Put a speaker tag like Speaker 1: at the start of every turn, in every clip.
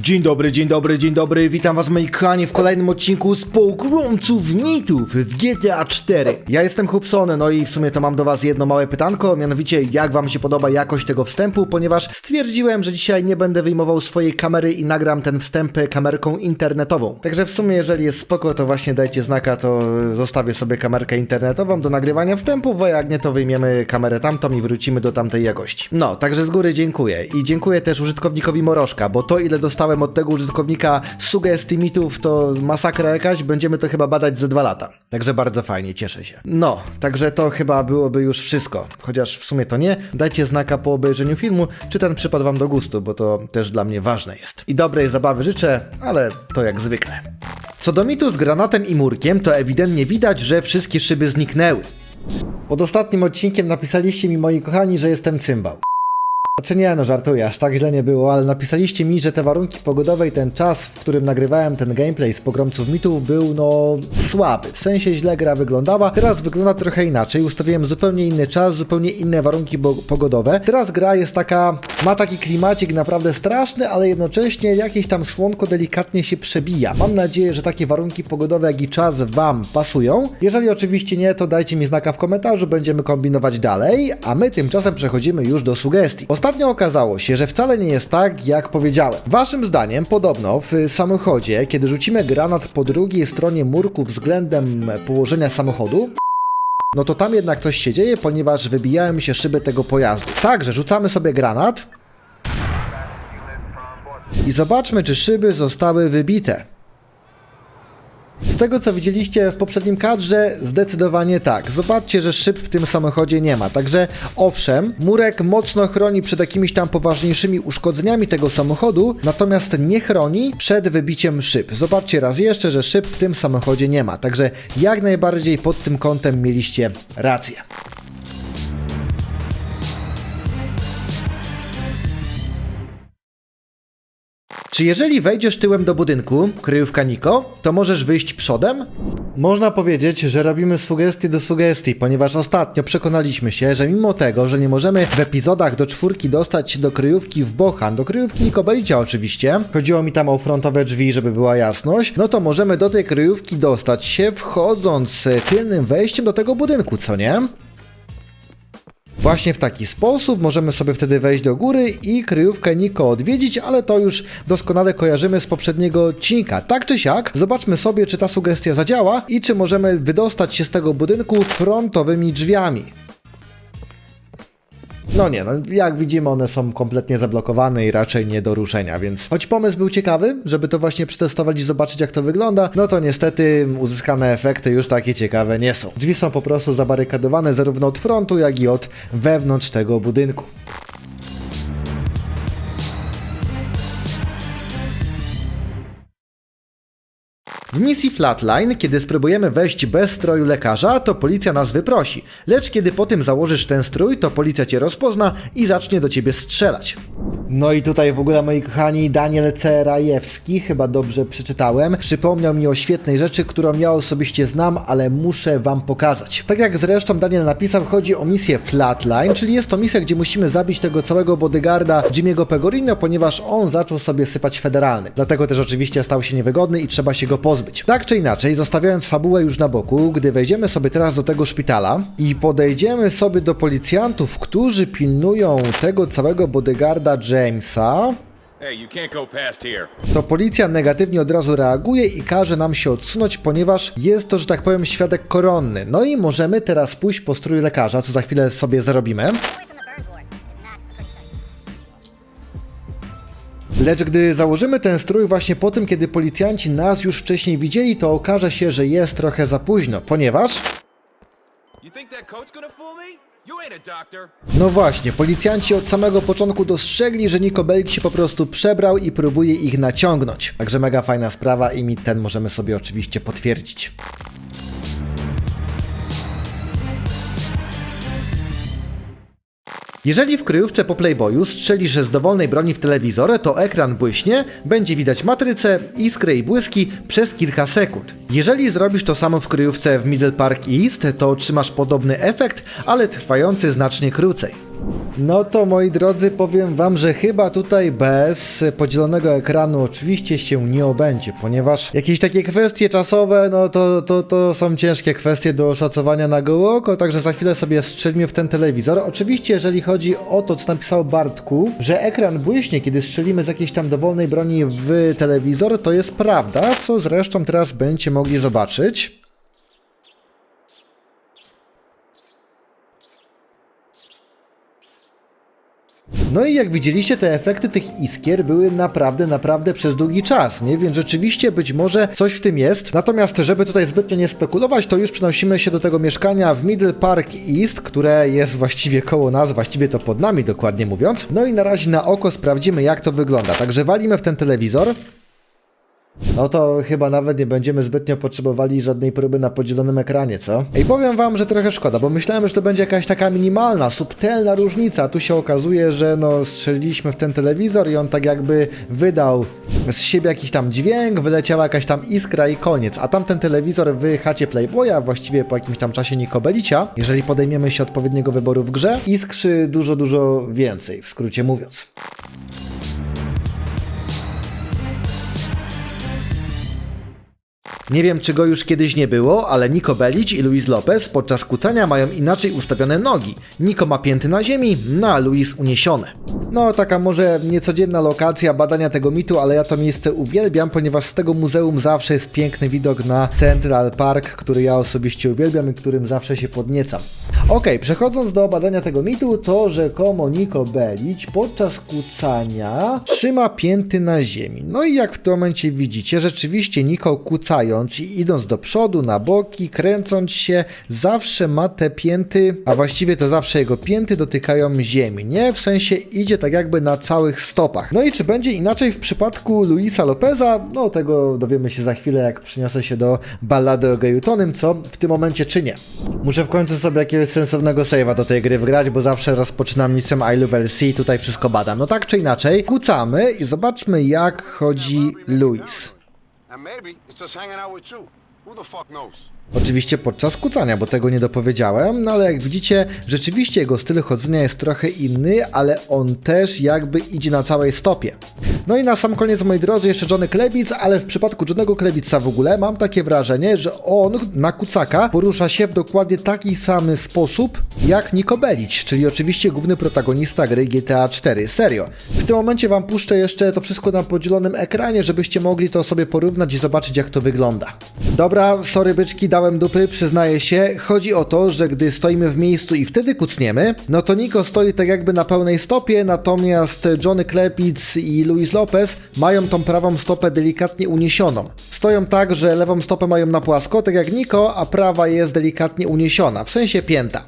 Speaker 1: Dzień dobry, dzień dobry, dzień dobry, witam was moi kochani w kolejnym odcinku z pogromców mitów w GTA 4. Ja jestem Hubsony, no i w sumie to mam do was jedno małe pytanko, mianowicie jak wam się podoba jakość tego wstępu, ponieważ stwierdziłem, że dzisiaj nie będę wyjmował swojej kamery i nagram ten wstęp kamerką internetową. Także w sumie jeżeli jest spoko, to właśnie dajcie znaka, to zostawię sobie kamerkę internetową do nagrywania wstępów, a jak nie, to wyjmiemy kamerę tamtą i wrócimy do tamtej jakości. No, także z góry dziękuję i dziękuję też użytkownikowi Morożka, bo to ile dostałem od tego użytkownika sugestii mitów to masakra jakaś, będziemy to chyba badać ze dwa lata. Także bardzo fajnie, cieszę się. No, także to chyba byłoby już wszystko, chociaż w sumie to nie. Dajcie znaka po obejrzeniu filmu, czy ten przypadł wam do gustu, bo to też dla mnie ważne jest. I dobrej zabawy życzę, ale to jak zwykle. Co do mitu z granatem i murkiem, to ewidentnie widać, że wszystkie szyby zniknęły. Pod ostatnim odcinkiem napisaliście mi, moi kochani, że jestem cymbał. Znaczy nie, no żartuję, aż tak źle nie było, ale napisaliście mi, że te warunki pogodowe i ten czas, w którym nagrywałem ten gameplay z Pogromców Mitów był, no, słaby. W sensie źle gra wyglądała. Teraz wygląda trochę inaczej, ustawiłem zupełnie inny czas, zupełnie inne warunki pogodowe. Teraz gra jest taka, ma taki klimacik naprawdę straszny, ale jednocześnie jakieś tam słonko delikatnie się przebija. Mam nadzieję, że takie warunki pogodowe, jak i czas Wam pasują. Jeżeli oczywiście nie, to dajcie mi znaka w komentarzu, będziemy kombinować dalej, a my tymczasem przechodzimy już do sugestii. Ostatnio okazało się, że wcale nie jest tak, jak powiedziałem. Waszym zdaniem, podobno w samochodzie, kiedy rzucimy granat po drugiej stronie murku względem położenia samochodu, no to tam jednak coś się dzieje, ponieważ wybijają się szyby tego pojazdu. Także rzucamy sobie granat i zobaczmy, czy szyby zostały wybite. Z tego co widzieliście w poprzednim kadrze, zdecydowanie tak. Zobaczcie, że szyb w tym samochodzie nie ma. Także owszem, murek mocno chroni przed jakimiś tam poważniejszymi uszkodzeniami tego samochodu, natomiast nie chroni przed wybiciem szyb. Zobaczcie raz jeszcze, że szyb w tym samochodzie nie ma. Także jak najbardziej pod tym kątem mieliście rację. Czy jeżeli wejdziesz tyłem do budynku, kryjówka Niko, to możesz wyjść przodem? Można powiedzieć, że robimy sugestie do sugestii, ponieważ ostatnio przekonaliśmy się, że mimo tego, że nie możemy w epizodach do czwórki dostać się do kryjówki w Bochan, do kryjówki Nikobelicia oczywiście, chodziło mi tam o frontowe drzwi, żeby była jasność, no to możemy do tej kryjówki dostać się wchodząc e, tylnym wejściem do tego budynku, co nie? Właśnie w taki sposób możemy sobie wtedy wejść do góry i kryjówkę Niko odwiedzić, ale to już doskonale kojarzymy z poprzedniego odcinka. Tak czy siak, zobaczmy sobie, czy ta sugestia zadziała i czy możemy wydostać się z tego budynku frontowymi drzwiami. No nie, no jak widzimy one są kompletnie zablokowane i raczej nie do ruszenia, więc choć pomysł był ciekawy, żeby to właśnie przetestować i zobaczyć jak to wygląda, no to niestety uzyskane efekty już takie ciekawe nie są. Drzwi są po prostu zabarykadowane zarówno od frontu, jak i od wewnątrz tego budynku. W misji Flatline, kiedy spróbujemy wejść bez stroju lekarza, to policja nas wyprosi. Lecz kiedy po tym założysz ten strój, to policja cię rozpozna i zacznie do ciebie strzelać. No i tutaj w ogóle moi kochani Daniel C. Rajewski, chyba dobrze przeczytałem, przypomniał mi o świetnej rzeczy, którą ja osobiście znam, ale muszę wam pokazać. Tak jak zresztą Daniel napisał, chodzi o misję Flatline, czyli jest to misja, gdzie musimy zabić tego całego bodyguarda Jimmy'ego Pegorino, ponieważ on zaczął sobie sypać federalny. Dlatego też oczywiście stał się niewygodny i trzeba się go pozbyć. Tak czy inaczej, zostawiając fabułę już na boku, gdy wejdziemy sobie teraz do tego szpitala i podejdziemy sobie do policjantów, którzy pilnują tego całego bodyguarda Jamesa, to policja negatywnie od razu reaguje i każe nam się odsunąć, ponieważ jest to, że tak powiem, świadek koronny. No i możemy teraz pójść po strój lekarza, co za chwilę sobie zarobimy. Lecz gdy założymy ten strój właśnie po tym, kiedy policjanci nas już wcześniej widzieli, to okaże się, że jest trochę za późno, ponieważ. No właśnie, policjanci od samego początku dostrzegli, że Niko Bellic się po prostu przebrał i próbuje ich naciągnąć. Także mega fajna sprawa i mi ten możemy sobie oczywiście potwierdzić. Jeżeli w kryjówce po Playboyu strzelisz z dowolnej broni w telewizor, to ekran błyśnie, będzie widać matrycę, iskrę i błyski przez kilka sekund. Jeżeli zrobisz to samo w kryjówce w Middle Park East, to otrzymasz podobny efekt, ale trwający znacznie krócej. No to moi drodzy, powiem wam, że chyba tutaj bez podzielonego ekranu oczywiście się nie obędzie, ponieważ jakieś takie kwestie czasowe, no to, to, to są ciężkie kwestie do oszacowania na gołe oko, także za chwilę sobie strzelimy w ten telewizor. Oczywiście, jeżeli chodzi o to, co napisał Bartku, że ekran błyśnie, kiedy strzelimy z jakiejś tam dowolnej broni w telewizor, to jest prawda, co zresztą teraz będziecie mogli zobaczyć. No i jak widzieliście, te efekty tych iskier były naprawdę, naprawdę przez długi czas, nie? Więc rzeczywiście być może coś w tym jest. Natomiast, żeby tutaj zbytnio nie spekulować, to już przenosimy się do tego mieszkania w Middle Park East, które jest właściwie koło nas, właściwie to pod nami dokładnie mówiąc. No i na razie na oko sprawdzimy, jak to wygląda. Także walimy w ten telewizor. No to chyba nawet nie będziemy zbytnio potrzebowali żadnej próby na podzielonym ekranie, co? I powiem wam, że trochę szkoda, bo myślałem, że to będzie jakaś taka minimalna, subtelna różnica. a Tu się okazuje, że no strzeliliśmy w ten telewizor i on tak jakby wydał z siebie jakiś tam dźwięk, wyleciała jakaś tam iskra i koniec. A tamten telewizor w chacie Playboya, właściwie po jakimś tam czasie Nikobelicia, jeżeli podejmiemy się odpowiedniego wyboru w grze, iskrzy dużo, dużo więcej, w skrócie mówiąc. Nie wiem, czy go już kiedyś nie było, ale Nico Bellic i Luis Lopez podczas kucania mają inaczej ustawione nogi. Nico ma pięty na ziemi, no a Luis uniesione. No, taka może niecodzienna lokacja badania tego mitu, ale ja to miejsce uwielbiam, ponieważ z tego muzeum zawsze jest piękny widok na Central Park, który ja osobiście uwielbiam i którym zawsze się podniecam. Okej, przechodząc do badania tego mitu, to rzekomo Nico Bellic podczas kucania trzyma pięty na ziemi. No i jak w tym momencie widzicie, rzeczywiście Niko kucając i idąc do przodu, na boki, kręcąc się, zawsze ma te pięty, a właściwie to zawsze jego pięty dotykają ziemi, nie? W sensie idzie tak jakby na całych stopach. No i czy będzie inaczej w przypadku Luisa Lopeza? No tego dowiemy się za chwilę, jak przyniosę się do ballady o geju Tonym, co w tym momencie czynię. Muszę w końcu sobie jakiegoś sensownego save'a do tej gry wgrać, bo zawsze rozpoczynam misję I Love LC i tutaj wszystko badam. No tak czy inaczej, kucamy i zobaczmy jak chodzi Luis.
Speaker 2: And maybe it's just hanging out with you. Who the fuck knows?
Speaker 1: Oczywiście podczas kucania, bo tego nie dopowiedziałem, no ale jak widzicie, rzeczywiście jego styl chodzenia jest trochę inny, ale on też jakby idzie na całej stopie. No i na sam koniec, moi drodzy, jeszcze Johnny Klebic, ale w przypadku Johnnego Klebica w ogóle mam takie wrażenie, że on na kucaka porusza się w dokładnie taki sam sposób jak Niko Bellic, czyli oczywiście główny protagonista gry GTA 4. Serio. W tym momencie wam puszczę jeszcze to wszystko na podzielonym ekranie, żebyście mogli to sobie porównać i zobaczyć jak to wygląda. Dobra, sorry byczki, dałem dupy, przyznaję się. Chodzi o to, że gdy stoimy w miejscu i wtedy kucniemy, no to Niko stoi tak jakby na pełnej stopie, natomiast Johnny Klepic i Luis Lopez mają tą prawą stopę delikatnie uniesioną. Stoją tak, że lewą stopę mają na płasko, tak jak Niko, a prawa jest delikatnie uniesiona, w sensie pięta.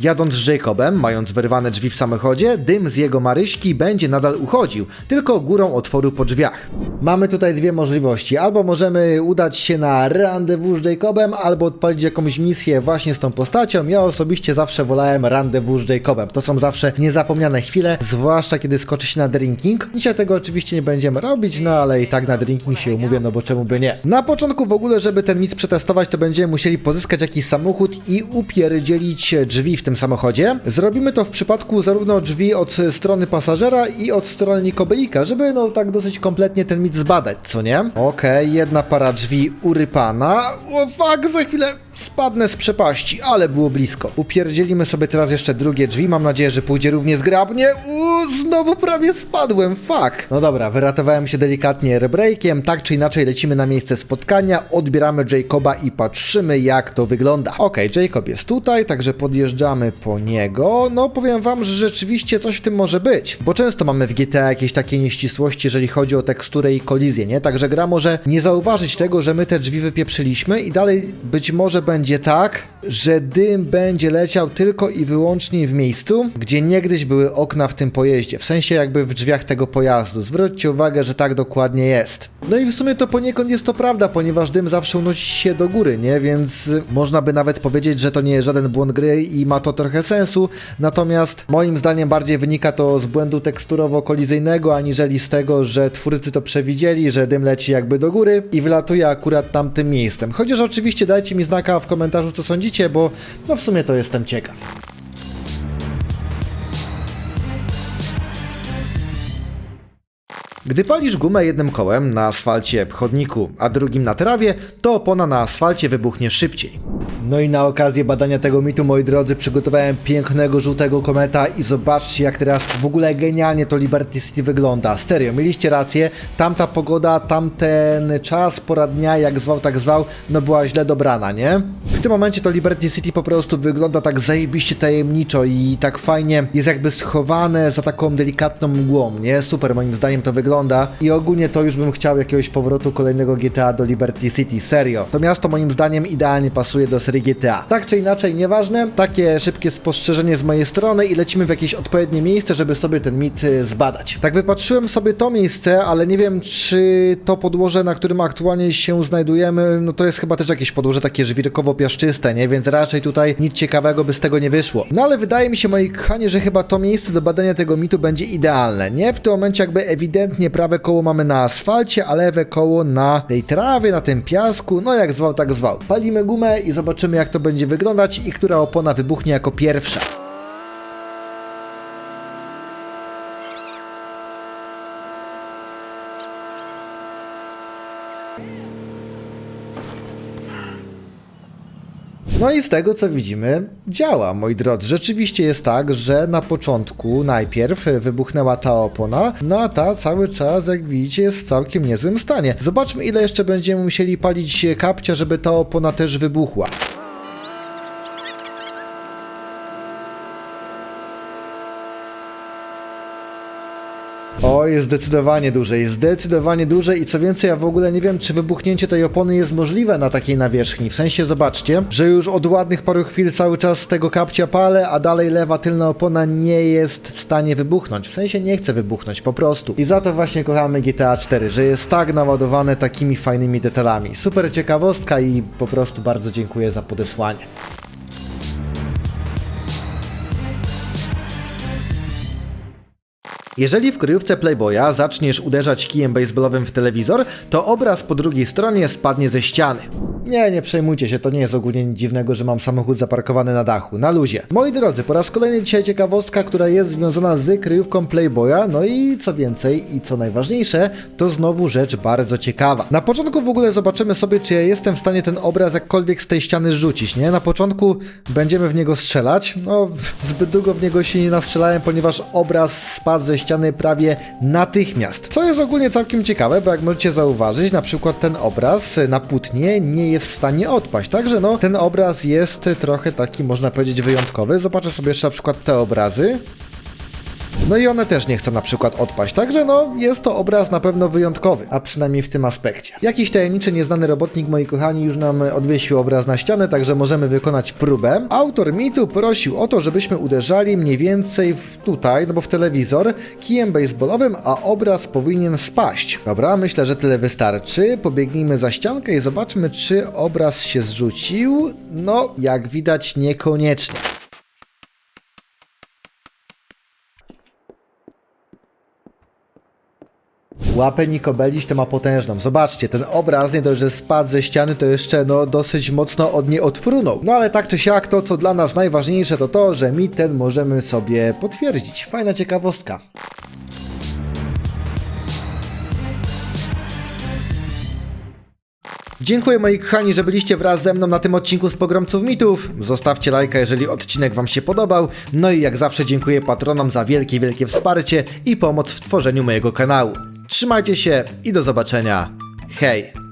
Speaker 1: Jadąc z Jacobem, mając wyrwane drzwi w samochodzie, dym z jego maryśki będzie nadal uchodził, tylko górą otworu po drzwiach. Mamy tutaj dwie możliwości. Albo możemy udać się na rendezvous z Jacobem, albo odpalić jakąś misję właśnie z tą postacią. Ja osobiście zawsze wolałem rendezvous z Jacobem. To są zawsze niezapomniane chwile, zwłaszcza kiedy skoczy się na drinking. Dzisiaj tego oczywiście nie będziemy robić, no ale i tak na drinking się umówię, no bo czemu by nie. Na początku w ogóle, żeby ten mit przetestować, to będziemy musieli pozyskać jakiś samochód i upierdzielić drzwi w tym samochodzie. Zrobimy to w przypadku zarówno drzwi od strony pasażera i od strony Nikobelika, żeby no tak dosyć kompletnie ten mit zbadać, co nie? Okej, jedna para drzwi urypana. O fuck, za chwilę spadnę z przepaści, ale było blisko. Upierdzielimy sobie teraz jeszcze drugie drzwi, mam nadzieję, że pójdzie równie zgrabnie. Uuu, znowu prawie spadłem, fuck. No dobra, wyratowałem się delikatnie airbreakiem, tak czy inaczej lecimy na miejsce spotkania, odbieramy Jacoba i patrzymy jak to wygląda. Okej, Jacob jest tutaj, także podjeżdżamy po niego. No powiem wam, że rzeczywiście coś w tym może być, bo często mamy w GTA jakieś takie nieścisłości, jeżeli chodzi o teksturę i kolizję, nie? Także gra może nie zauważyć tego, że my te drzwi wypieprzyliśmy i dalej być może będzie tak, że dym będzie leciał tylko i wyłącznie w miejscu, gdzie niegdyś były okna w tym pojeździe, w sensie jakby w drzwiach tego pojazdu. Zwróćcie uwagę, że tak dokładnie jest. No i w sumie to poniekąd jest to prawda, ponieważ dym zawsze unosi się do góry, nie? Więc można by nawet powiedzieć, że to nie jest żaden błąd gry i ma to to trochę sensu, natomiast moim zdaniem bardziej wynika to z błędu teksturowo-kolizyjnego, aniżeli z tego, że twórcy to przewidzieli, że dym leci jakby do góry i wylatuje akurat tamtym miejscem. Chociaż oczywiście dajcie mi znaka w komentarzu, co sądzicie, bo no w sumie to jestem ciekaw. Gdy palisz gumę jednym kołem na asfalcie chodniku, a drugim na trawie, to opona na asfalcie wybuchnie szybciej. No i na okazję badania tego mitu, moi drodzy, przygotowałem pięknego żółtego kometa i zobaczcie jak teraz w ogóle genialnie to Liberty City wygląda. Serio, mieliście rację, tamta pogoda, tamten czas, pora dnia, jak zwał, tak zwał, no była źle dobrana, nie? W tym momencie to Liberty City po prostu wygląda tak zajebiście tajemniczo i tak fajnie jest jakby schowane za taką delikatną mgłą, nie? Super moim zdaniem to wygląda i ogólnie to już bym chciał jakiegoś powrotu kolejnego GTA do Liberty City, serio. To miasto moim zdaniem idealnie pasuje do serii GTA. Tak czy inaczej, nieważne, takie szybkie spostrzeżenie z mojej strony i lecimy w jakieś odpowiednie miejsce, żeby sobie ten mit y, zbadać. Tak wypatrzyłem sobie to miejsce, ale nie wiem czy to podłoże, na którym aktualnie się znajdujemy, no to jest chyba też jakieś podłoże takie żwirkowo-piaszczyste, nie? Więc raczej tutaj nic ciekawego by z tego nie wyszło. No ale wydaje mi się, moi kochani, że chyba to miejsce do badania tego mitu będzie idealne, nie? W tym momencie jakby ewidentnie prawe koło mamy na asfalcie, a lewe koło na tej trawie, na tym piasku, no jak zwał, tak zwał. Palimy gumę i zobaczymy jak to będzie wyglądać i która opona wybuchnie jako pierwsza. No i z tego co widzimy, działa, moi drodzy. Rzeczywiście jest tak, że na początku najpierw wybuchnęła ta opona, no a ta cały czas, jak widzicie, jest w całkiem niezłym stanie. Zobaczmy, ile jeszcze będziemy musieli palić kapcia, żeby ta opona też wybuchła. O, jest zdecydowanie dłużej, zdecydowanie dłużej i co więcej, ja w ogóle nie wiem, czy wybuchnięcie tej opony jest możliwe na takiej nawierzchni. W sensie, zobaczcie, że już od ładnych paru chwil cały czas tego kapcia palę, a dalej lewa tylna opona nie jest w stanie wybuchnąć. W sensie nie chce wybuchnąć, po prostu. I za to właśnie kochamy GTA 4, że jest tak naładowane takimi fajnymi detalami. Super ciekawostka i po prostu bardzo dziękuję za podesłanie. Jeżeli w kryjówce Playboya zaczniesz uderzać kijem baseballowym w telewizor, to obraz po drugiej stronie spadnie ze ściany. Nie, nie przejmujcie się, to nie jest ogólnie nic dziwnego, że mam samochód zaparkowany na dachu, na luzie. Moi drodzy, po raz kolejny dzisiaj ciekawostka, która jest związana z kryjówką Playboya, no i co więcej i co najważniejsze, to znowu rzecz bardzo ciekawa. Na początku w ogóle zobaczymy sobie, czy ja jestem w stanie ten obraz jakkolwiek z tej ściany rzucić, nie? Na początku będziemy w niego strzelać, no zbyt długo w niego się nie nastrzelałem, ponieważ obraz spadł ze ściany prawie natychmiast. Co jest ogólnie całkiem ciekawe, bo jak możecie zauważyć, na przykład ten obraz na płótnie nie jest w stanie odpaść. Także no, ten obraz jest trochę taki, można powiedzieć, wyjątkowy. Zobaczę sobie jeszcze na przykład te obrazy. No i one też nie chcą na przykład odpaść, także no jest to obraz na pewno wyjątkowy, a przynajmniej w tym aspekcie. Jakiś tajemniczy, nieznany robotnik, moi kochani, już nam odwiesił obraz na ścianę, także możemy wykonać próbę. Autor mitu prosił o to, żebyśmy uderzali mniej więcej w tutaj, no bo w telewizor, kijem baseballowym, a obraz powinien spaść. Dobra, myślę, że tyle wystarczy. Pobiegnijmy za ściankę i zobaczmy, czy obraz się zrzucił. No, jak widać, niekoniecznie. Łapę Nikobeliś to ma potężną. Zobaczcie, ten obraz nie dość, że spadł ze ściany, to jeszcze no dosyć mocno od niej odfrunął. No ale tak czy siak, to co dla nas najważniejsze to to, że mit ten możemy sobie potwierdzić. Fajna ciekawostka. Dziękuję moi kochani, że byliście wraz ze mną na tym odcinku z Pogromców Mitów. Zostawcie lajka, jeżeli odcinek wam się podobał. No i jak zawsze dziękuję patronom za wielkie, wielkie wsparcie i pomoc w tworzeniu mojego kanału. Trzymajcie się i do zobaczenia. Hej!